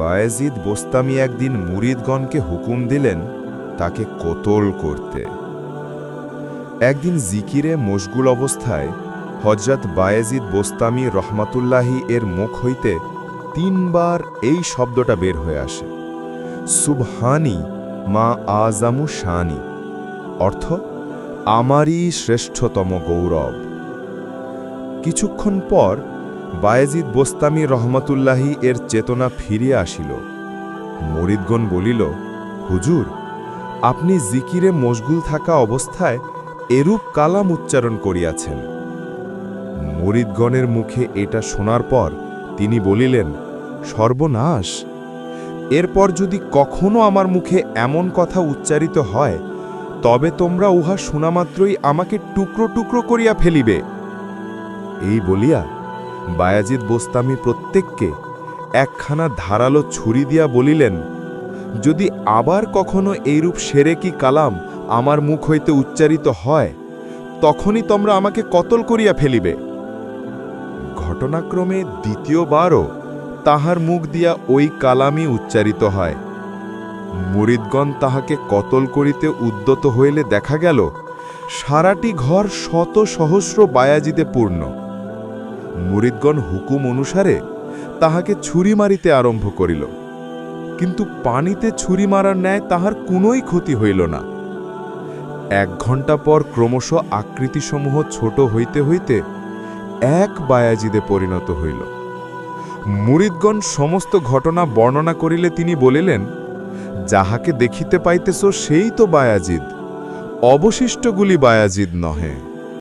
বায়েজিদ বোস্তামি একদিন মুরিদগণকে হুকুম দিলেন তাকে কোতল করতে। একদিন জিকিরে মশগুল অবস্থায় হজরত বায়েজিদ বোস্তামি রহমাতুল্লাহি এর মুখ হইতে তিনবার এই শব্দটা বের হয়ে আসে। সুবহানি মা আজামু শানি, অর্থ আমারই শ্রেষ্ঠতম গৌরব। কিছুক্ষণ পর বায়েজিদ বোস্তামি রহমতুল্লাহি এর চেতনা ফিরিয়া আসিল। মরিদগণ বলিল, হুজুর, আপনি জিকিরে মশগুল থাকা অবস্থায় এরূপ কালাম উচ্চারণ করিয়াছেন। মরিদগণের মুখে এটা শোনার পর তিনি বলিলেন, সর্বনাশ! এরপর যদি কখনো আমার মুখে এমন কথা উচ্চারিত হয়, তবে তোমরা উহা শোনামাত্রই আমাকে টুকরো টুকরো করিয়া ফেলিবে। এই বলিয়া বায়াজিদ বোস্তামি প্রত্যেককে একখানা ধারালো ছুরি দিয়া বলিলেন, যদি আবার কখনো এইরূপ সেরেকি কালাম আমার মুখ হইতে উচ্চারিত হয়, তখনই তোমরা আমাকে কতল করিয়া ফেলিবে। ঘটনাক্রমে দ্বিতীয়বারও তাহার মুখ দিয়া ওই কালামই উচ্চারিত হয়। মুরিদগণ তাহাকে কতল করিতে উদ্যত হইলে দেখা গেল, সারাটি ঘর শত সহস্র বায়াজিতে পূর্ণ। মুরিদগণ হুকুম অনুসারে তাহাকে ছুরি মারিতে আরম্ভ করিল। কিন্তু পানিতে ছুরি মারার ন্যায় তাহার কোনোই ক্ষতি হইল না। এক ঘণ্টা পর ক্রমশ আকৃতিসমূহ ছোট হইতে হইতে এক বায়াজিদে পরিণত হইল। মুরিদগণ সমস্ত ঘটনা বর্ণনা করিলে তিনি বলিলেন, যাহাকে দেখিতে পাইতেছ সেই তো বায়াজিদ, অবশিষ্টগুলি বায়াজিদ নহে।